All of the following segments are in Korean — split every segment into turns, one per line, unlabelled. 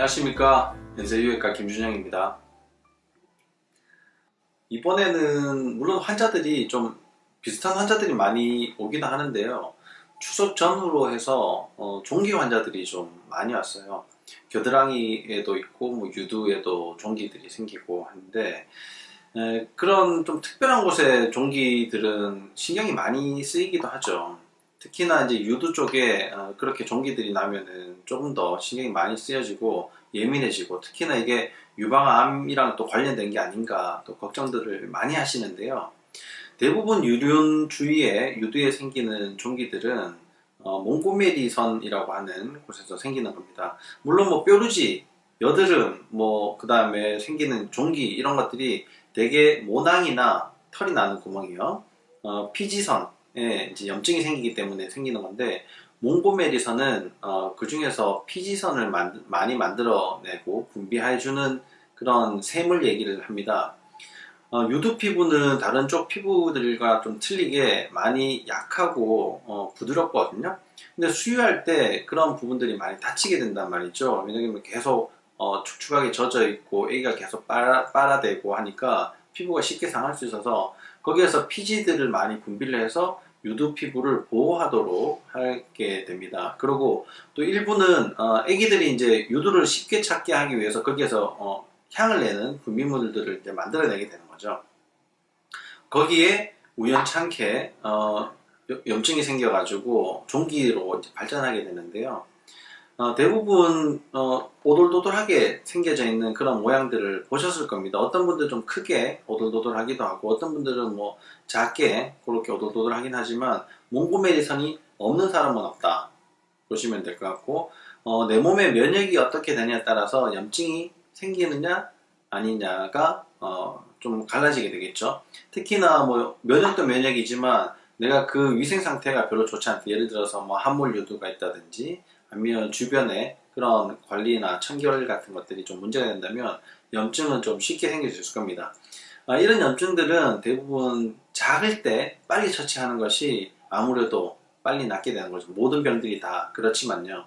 안녕하십니까. 연세유외과 김준영입니다. 이번에는 물론 환자들이 좀 비슷한 환자들이 많이 오기는 하는데요. 추석 전후로 해서 어, 종기 환자들이 좀 많이 왔어요. 겨드랑이에도 있고 뭐 유두에도 종기들이 생기고 하는데 에, 그런 좀 특별한 곳에 종기들은 신경이 많이 쓰이기도 하죠 특히나 이제 유두 쪽에 어, 그렇게 종기들이 나면은 조금 더 신경이 많이 쓰여지고 예민해지고 특히나 이게 유방암이랑 또 관련된 게 아닌가 또 걱정들을 많이 하시는데요. 대부분 유륜 주위에 유두에 생기는 종기들은 어, 몽고메리선이라고 하는 곳에서 생기는 겁니다. 물론 뭐 뾰루지, 여드름, 뭐 그 다음에 생기는 종기 이런 것들이 대개 모낭이나 털이 나는 구멍이요. 어, 피지선, 에 이제 염증이 생기기 때문에 생기는 건데 몽고메리선은 어, 그 중에서 피지선을 만, 많이 만들어내고 분비해주는 그런 샘을 얘기를 합니다. 어, 유두 피부는 다른 쪽 피부들과 좀 틀리게 많이 약하고 어, 부드럽거든요. 근데 수유할 때 그런 부분들이 많이 다치게 된단 말이죠. 왜냐하면 계속 어, 축축하게 젖어 있고 애기가 계속 빨아, 빨아대고 하니까 피부가 쉽게 상할 수 있어서 거기에서 피지들을 많이 분비를 해서 유두 피부를 보호하도록 하게 됩니다. 그리고 또 일부는 어, 애기들이 이제 유두를 쉽게 찾게 하기 위해서 거기에서 어, 향을 내는 분비물들을 이제 만들어내게 되는 거죠. 거기에 우연찮게 어, 염증이 생겨가지고 종기로 발전하게 되는데요. 어, 대부분 어, 오돌도돌하게 생겨져 있는 그런 모양들을 보셨을 겁니다. 어떤 분들은 좀 크게 오돌도돌하기도 하고 어떤 분들은 뭐 작게 그렇게 오돌도돌하긴 하지만 몽고메리 선이 없는 사람은 없다 보시면 될 것 같고 어, 내 몸의 면역이 어떻게 되냐에 따라서 염증이 생기느냐 아니냐가 어, 좀 갈라지게 되겠죠. 특히나 뭐 면역도 면역이지만 내가 그 위생 상태가 별로 좋지 않다. 예를 들어서 뭐 함몰 유두가 있다든지 주변에 그런 관리나 청결 같은 것들이 좀 문제가 된다면 염증은 좀 쉽게 생길 수 있을 겁니다. 아, 이런 염증들은 대부분 작을 때 빨리 처치하는 것이 아무래도 빨리 낫게 되는 거죠. 모든 병들이 다 그렇지만요.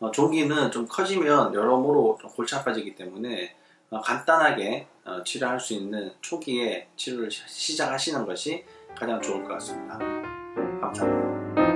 어, 종기는 좀 커지면 여러모로 좀 골치 아파지기 때문에 어, 간단하게 어, 치료할 수 있는 초기에 치료를 시작하시는 것이 가장 좋을 것 같습니다. 감사합니다.